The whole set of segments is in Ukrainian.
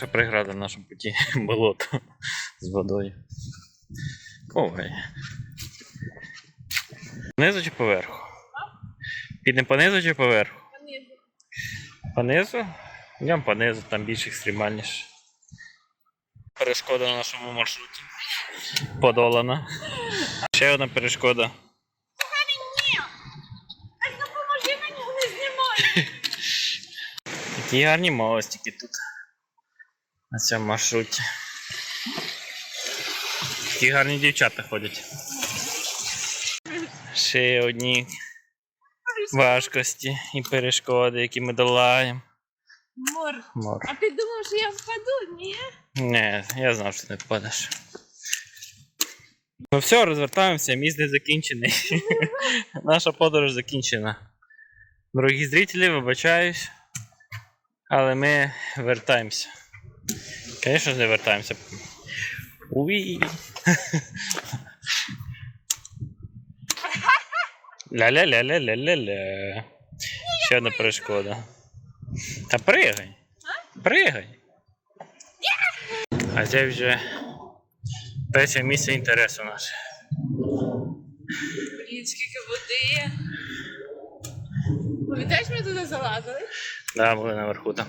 Перша преграда в нашому путі болото з водою. Ой. Понизу чи поверху? Підемо понизу чи поверху? Понизу? Понизу? Йдемо понизу, там більш екстремальніше. Перешкода на нашому маршруті. Подолана. Ще одна перешкода. Такі гарні мостики тут. На цьому маршруті. Такі гарні дівчата ходять. Ще одні важкості і перешкоди, які ми долаємо. Мор. Мор. А ти думав, що я впаду? Ні? Не, я знав, що ти не впадеш. Ну все, розвертаємося, міст не закінчений. Наша подорож закінчена. Дорогі зрителі, вибачаюсь. Але ми вертаємося. Звісно ж, не вертаємося. Уї. Ля-ля-ля-ля-ля-ля-ля. Ще одна перешкода. Та пригай. Пригай. А це вже перше місце інтересу наше. Блін, скільки води. Пам'ятаєш, ми туди залазили? Да, були наверху там.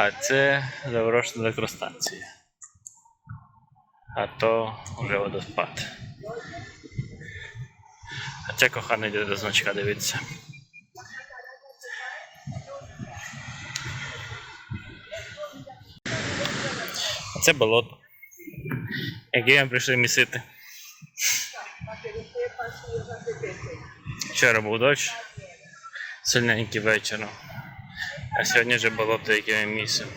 А це заброшена електростанція. А то вже водоспад. А це коханий до значка дивиться. А це болото. Яке ми прийшли місити. Вчора був дощ, сильненький вечором. А сьогодні вже було б ми місимо.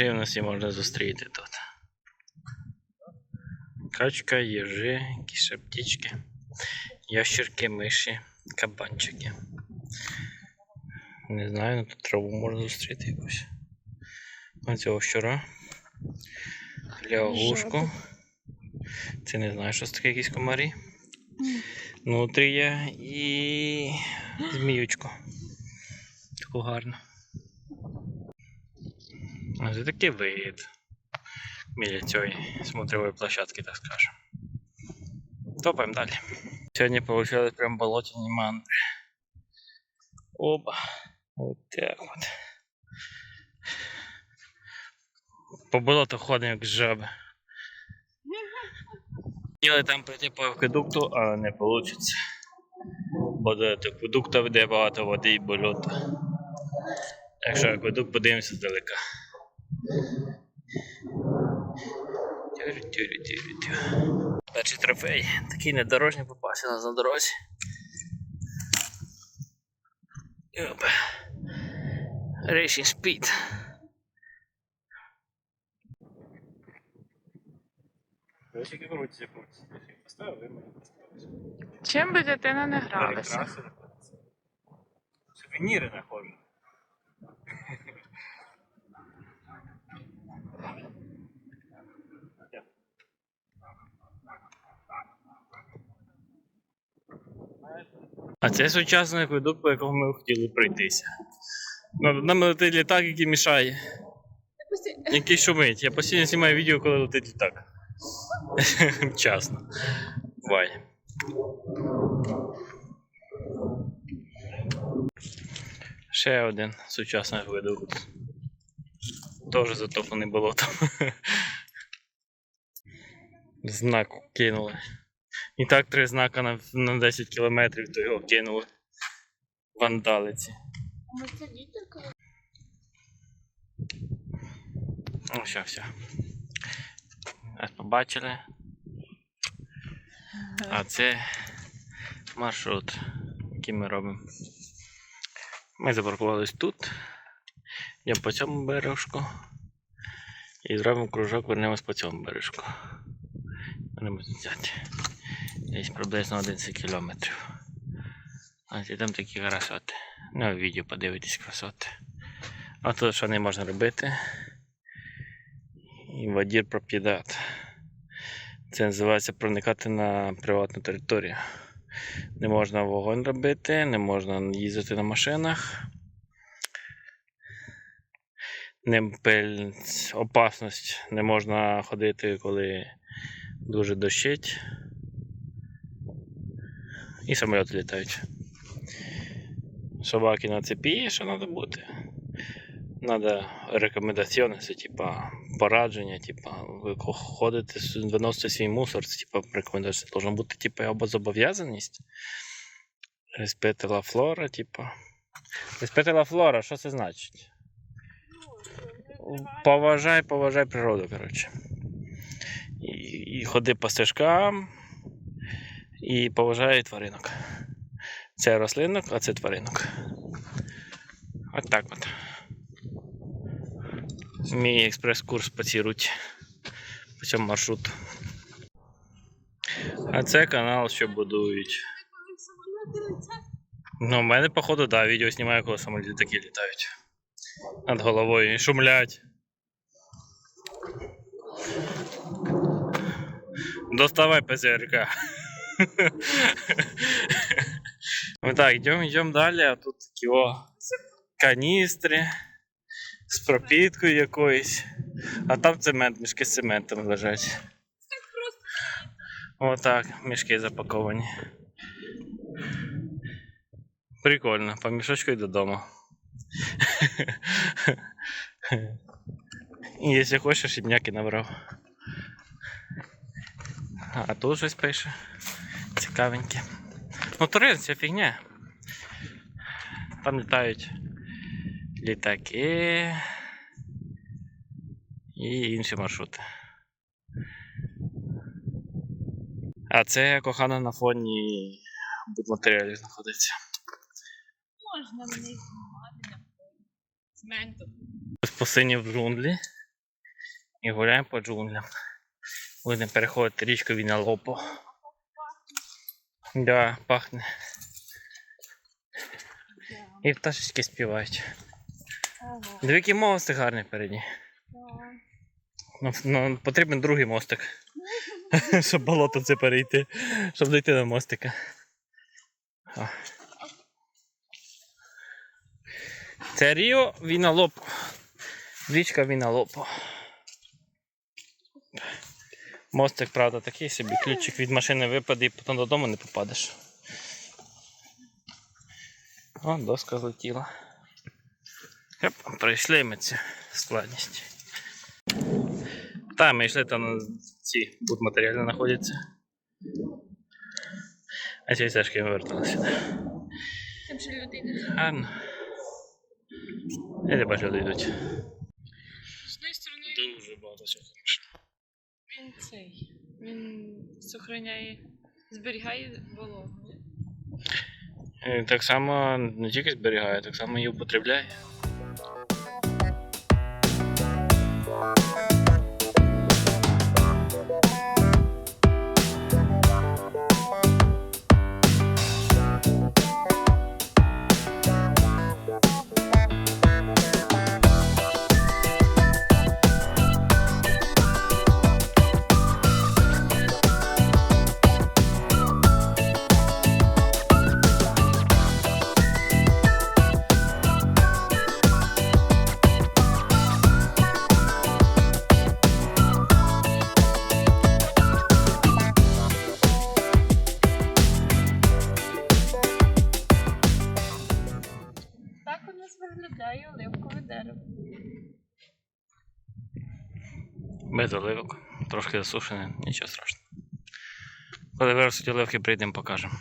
Живності можна зустріти тут. Качка, їжи, якісь птички, ящерки, миші, кабанчики. Не знаю, ну тут траву можна зустріти якусь. Оцього щура. Лягушку. Це не знаю, що це таке якісь комарі. Нутрія і зміючку. Таку гарну. Це такий вид. Біля цієї смотрової площадки, так скажемо. Топаємо далі. Сьогодні получили прям болотяні мандри. Оба. От так от. По болоту ходимо як жаби. Хотіли там прийти по акведукту, але не вийде. Бо до акведукту веде багато води і болота. Так що акведук подивимося здалека. Перший трофей. Такий недорожній попався нас на дорозі. Оп. Racing Speed. Поставили. Чим би дитина не гралася? Сувеніри нахожу. А це сучасний акведук, по якому ми хотіли пройтися. Нами летить літак, який мішає. Який шумить. Я постійно знімаю відео, коли летить літак. Часно. Буває. Ще один сучасний видобут. Теж затоплений болотом. Знак кинули. І так три знака на, на 10 кілометрів, то його кинули. Вандалиці. Ми це діти Ну, все, все. Ось побачили. А це маршрут, який ми робимо. Ми запаркувались тут. Йдемо по цьому бережку. І зробимо кружок, вернемось по цьому бережку. Будемо взяти. Десь приблизно 11 кілометрів. Ось і там такі красоти. Ну, відео подивитись красоти. А тут що не можна робити. Інвадір проп'єдат. Це називається проникати на приватну територію. Не можна вогонь робити, не можна їздити на машинах. Не, опасність не можна ходити, коли дуже дощить. І самоліти літають. Собаки на цепі, що треба бути. Надо рекомендаціони, це типа порадження, типа ви ходите, виносите свій мусор, це типа рекомендація. Должна бути типа або зобов'язаність. Респетила флора, типа. Респетила флора, що це значить? Поважай, поважай природу, коротше. І, і ходи по стежкам, і поважай тваринок. Це рослинок, а це тваринок. От так от. Мій експрес-курс по цій руті. По цьому маршруту. А це канал, що будують. Ну, у мене, походу, да, відео знімаю, коли самоліти такі літають. Над головою і шумлять. Доставай ПЗРК. Ну так, йдемо, йдемо далі, а тут такі о каністри з пропіткою якоюсь. А там цемент, мішки з цементом лежать. Отак, мішки запаковані. Прикольно, по мішочку й додому. І якщо хочеш, і набрав. А тут щось пише. Цікавеньке. Ну, туризм це фігня. Там літають літаки і інші маршрути. А це кохана на фоні будматеріалів знаходиться. Можна мене знімати на цементу. Спасені в джунглі і гуляємо по джунглям. Будемо переходити річку Віналопо. Да, пахне. І пташечки співають. Диви, який мостик гарний передній. Ну, ну, потрібен другий мостик. щоб болото це перейти. Щоб дійти до мостика. О. Це Ріо Віналопо. Річка Віналопо. Мостик, правда, такий собі. Ключик від машини випаде і потім додому не попадеш. О, доска злетіла. Оп, пройшли ми цю складність. Та, ми йшли там ці будматеріали знаходяться. А ці стежки ми верталися сюди. Там ще людина. Гарно. Я не бачу, люди йдуть. З однієї сторони Дуже багато він цей. Він сохраняє, зберігає вологу. Е, так само не тільки зберігає, так само і употребляє. Без оливок. Трошки засушене, нічого страшного. Коли виростуть оливки, прийдемо покажемо.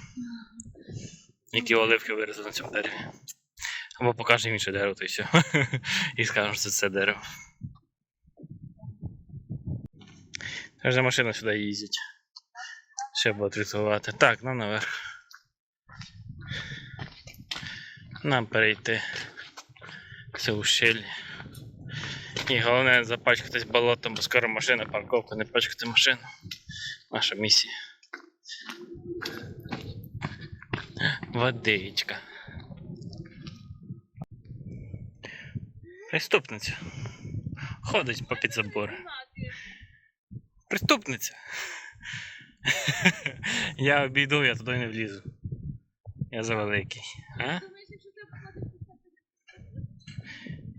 Які оливки виросли на цьому дереві. Або покажемо інше дерево, то і все. І скажемо, що це дерево. За машина сюди їздять. Ще буде тритувати. Так, нам наверх. Нам перейти. Це ущелье. І головне запачкатись болотом, бо скоро машина, парковка, не пачкати машину. Наша місія. Водичка. Преступниця. Ходить по під забор. Преступниця. Я обійду, я туди не влізу. Я завеликий. А?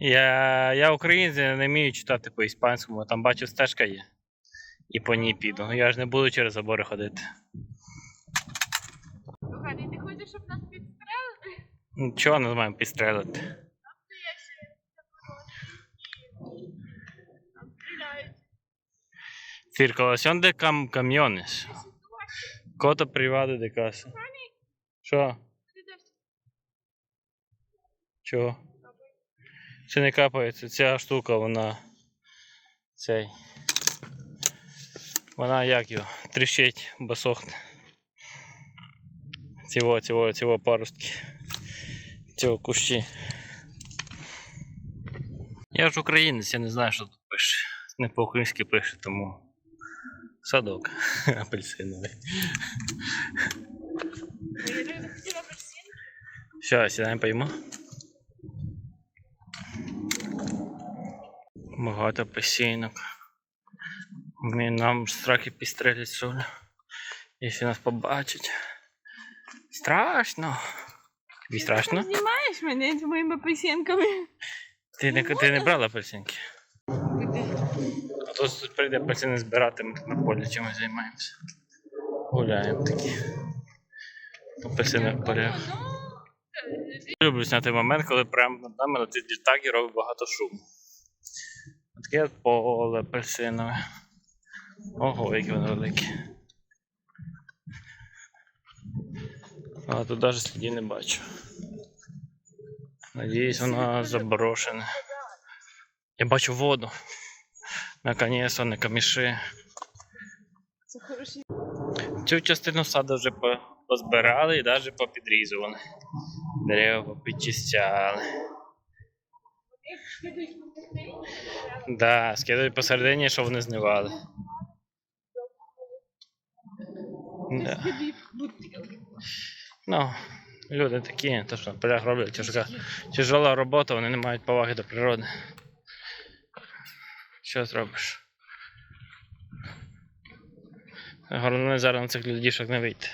Я, я українець, я не вмію читати по-іспанському, там бачу стежка є. І по ній піду. Ну я ж не буду через забори ходити. Коханий, ти хочеш, щоб нас підстрелили? Нічого не маємо підстрелити. Circulación de cam camiones. Cota privada de casa. Що? Чого? Це не капається. Ця штука, вона. Цей. Вона як його? Тріщить, бо сохне. Цього, цього, цього паростки. Цього кущі. Я ж українець, я не знаю, що тут пише. Не по-українськи пише, тому. Садок апельсиновий. Все, сідаємо поїмо. Багато. Ми нам страхи підстрелять соль. Якщо нас побачать. Страшно. Тобі страшно? Знімаєш мене з моїми апельсинками? Ти не, ти не брала апельсинки? А то тут прийде апельсини збирати, ми на полі чимось займаємося. Гуляємо такі. Апельсини в полях. Люблю зняти момент, коли прямо над нами летить літак і робить багато шуму. Таке поле апельсинове. Ого, які вони великі. А тут навіть слідів не бачу. Надіюсь, воно заброшене. Я бачу воду. Наконець, не хороші. Цю частину саду вже позбирали і навіть попідрізували. Дерева попідчищали. Да, скидують посередині, щоб вони знивали. Да. Ну, люди такі, то що на полях роблять тяжка, тяжела робота, вони не мають поваги до природи. Що зробиш? Головне зараз на цих людішок не вийти.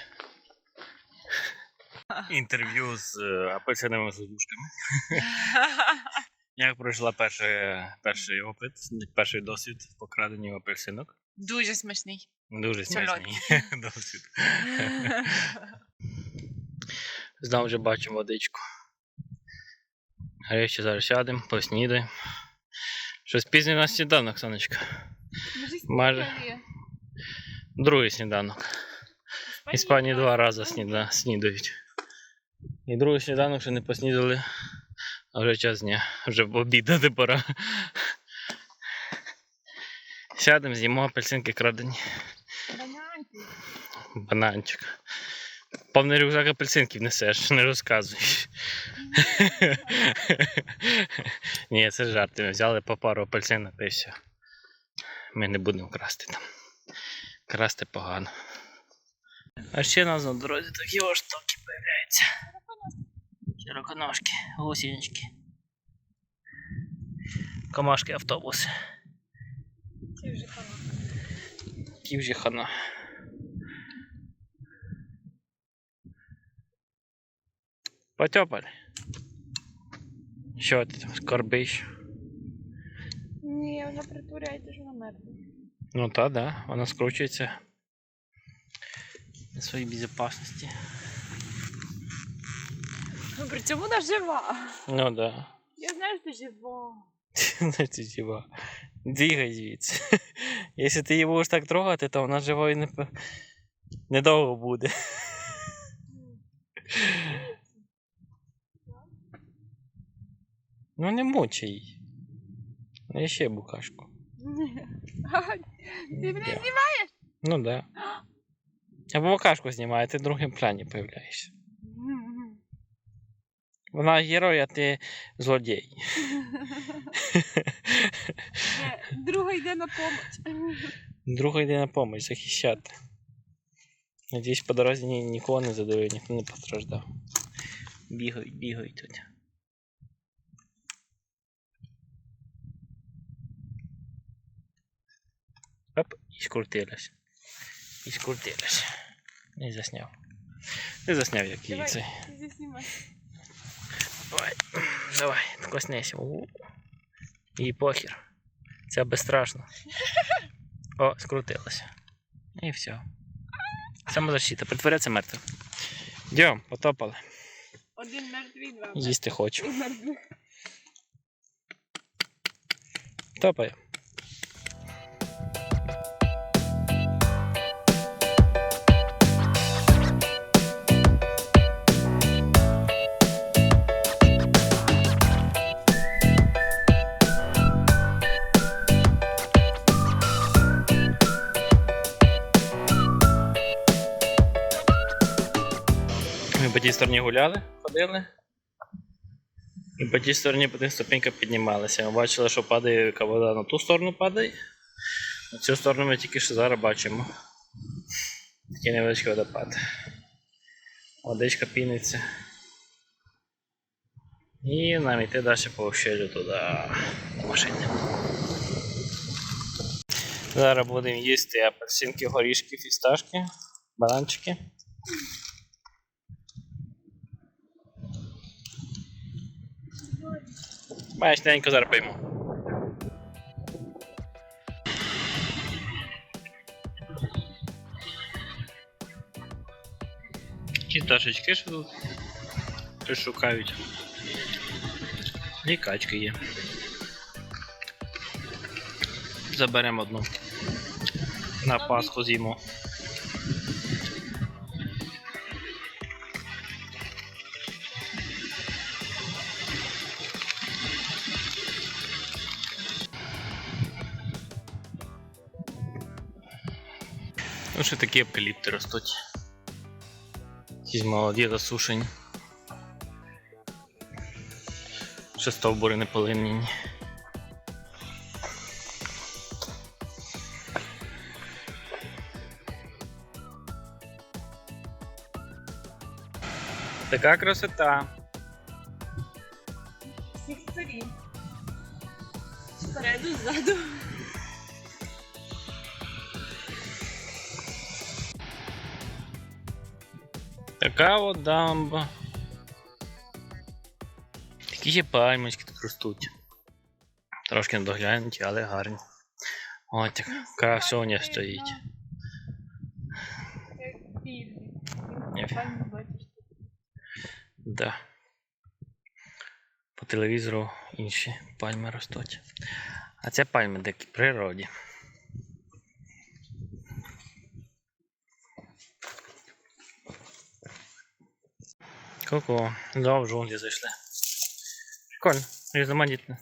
Інтерв'ю з е, апельсиновими сузушками. Як пройшла перший, перший опит, перший досвід в покраденні апельсинок? Дуже смачний. Дуже смачний досвід. Знову вже бачимо водичку. Гаряче зараз сядемо, поснідаємо. Щось пізній у нас сніданок, сонечка. Майже. Другий сніданок. Іспанії два рази сніда, снідають. І другий сніданок ще не поснідали, а вже час дня, вже обідати пора. Сядемо, з'їмо апельсинки крадені. Бананчик. Повний рюкзак апельсинків несеш, не розказуй. Ні, це жарти. Ми взяли по пару апельсинок й все. Ми не будемо красти там. Красти погано. А ще нас на дорозі такі ось штуки появляються. Широконожки, гусіночки. Комашки автобуси. Це вже хана. Ті вже хана. Потьопаль. Що ти там скорбиш? Ні, вона притворяється, що вона мертва. Ну та, да, вона скручується для своєї безпечності. Ну, При цьому вона жива. Ну да. Я знаю, що жива. Значить, типа, двигай звідси. Якщо ти її будеш так трогати, то вона живою не... недовго буде. Ну не мучай її. Ну ще букашку. Ти мене знімаєш? Ну да. Або букашку знімає, а ти в другому плані появляєшся. Вона герой, а ти злодій. Ні, Друга йде на помочь. Друга йде на допомогу, захищати. Надіюсь, по дорозі ні, нікого не задавив, ніхто не постраждав. Бігають, бігають тут. Оп, і скрутилась. І скрутилась. Не засняв. Не засняв, як її Давай, цей. Давай, давай, коснися. І похер. Це безстрашно. О, скрутилося. І все. Самозащита. Притворяться мертвим. Йдем, потопали. Один мертвий, два. Їсти хочу. мертвих. Тій стороні гуляли, ходили. І по тій стороні по тих ступеньках піднімалися. Ми бачили, що падає вода на ту сторону падає. На цю сторону ми тільки що зараз бачимо. Такий невеличкий водопад. Водичка піниться. І нам йти далі по ущелю туди до машини. Зараз будемо їсти апельсинки, горішки, фісташки, бананчики. Маєш ненько зараз пойму. Ті пташечки що тут щось шукають. І качки є. Заберемо одну. На Пасху зиму. Ще такі евкаліпти ростуть. Якісь молоді засушені. Ще стовбури не полинені. Така красота. Всіх сторін. Спереду, ззаду. Така от дамба. Такі ще пальмочки тут ростуть. Трошки недоглянуті, але гарні. Ось така красоня стоїть. Да. По телевізору інші пальми ростуть. А це пальми дикі в природі. Ку-ку, да, в джунглі зайшли. Прикольно, різноманітно.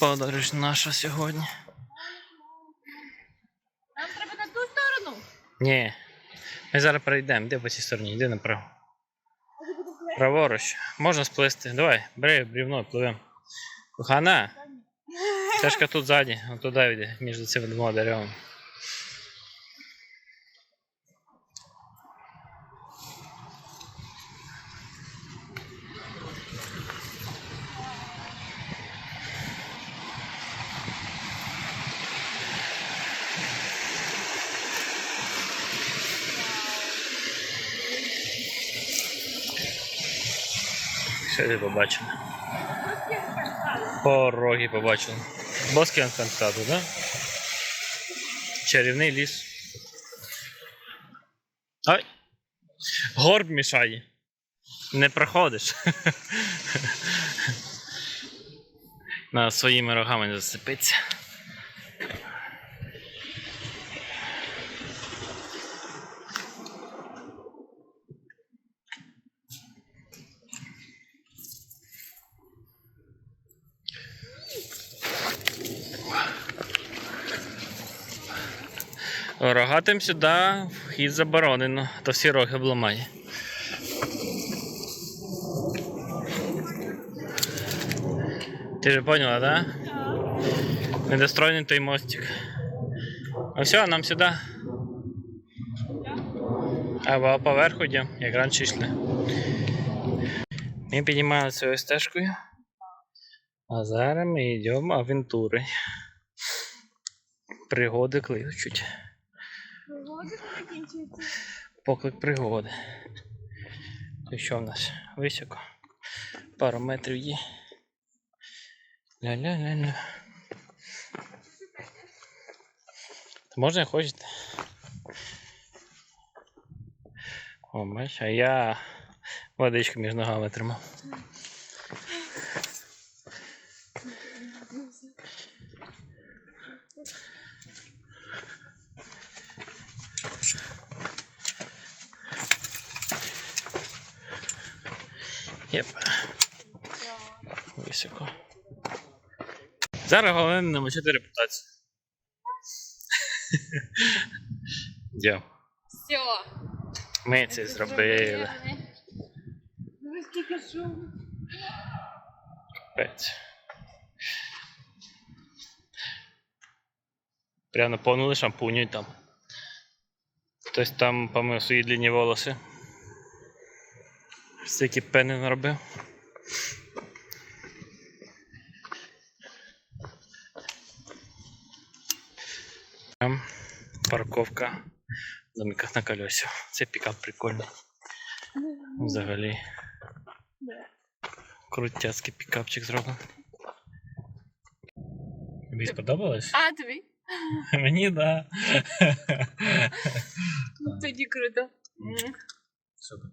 Подорож наша сьогодні. Нам треба на ту сторону. Ні. Ми зараз перейдемо. Де по цій стороні? Йди направо. Праворуч. Можна сплисти. Давай, бери брівно, пливемо. Кохана. Стежка тут ззаді, туди йде, між цими двома деревами. Ти побачили? Пороги побачили. Боски Анкантаду, да? Чарівний ліс. Ай! Горб мішає. Не проходиш. На своїми рогами не засипиться. Рогатим сюди вхід заборонено, то всі роги обламає. Ти же поняла, да? Недостроєний той мостик. Ну все, нам сюди. Або поверху йдемо, як раніше йшли. Ми піднімаємо цією стежкою. А зараз ми йдемо авентури. Пригоди кличуть. Погода закінчується. Поклик пригоди. То що в нас? Високо. Пару метрів є. Ля-ля-ля-ля. Можна хочете. О, бач, а я водичку між ногами тримав. Єп. Високо. Зараз головне не намочити репутацію. Дякую. Все. Ми це зробили. Ви скільки шуму. Капець. Прямо наповнили шампуню і там. Хтось там помив свої длинні волоси. Стільки пени наробив. Там парковка в домиках на колесі. Це пікап прикольний. Взагалі. Крутяцький пікапчик зроблений. Тобі сподобалось? А тобі? Мені да. Ну тоді круто. Супер.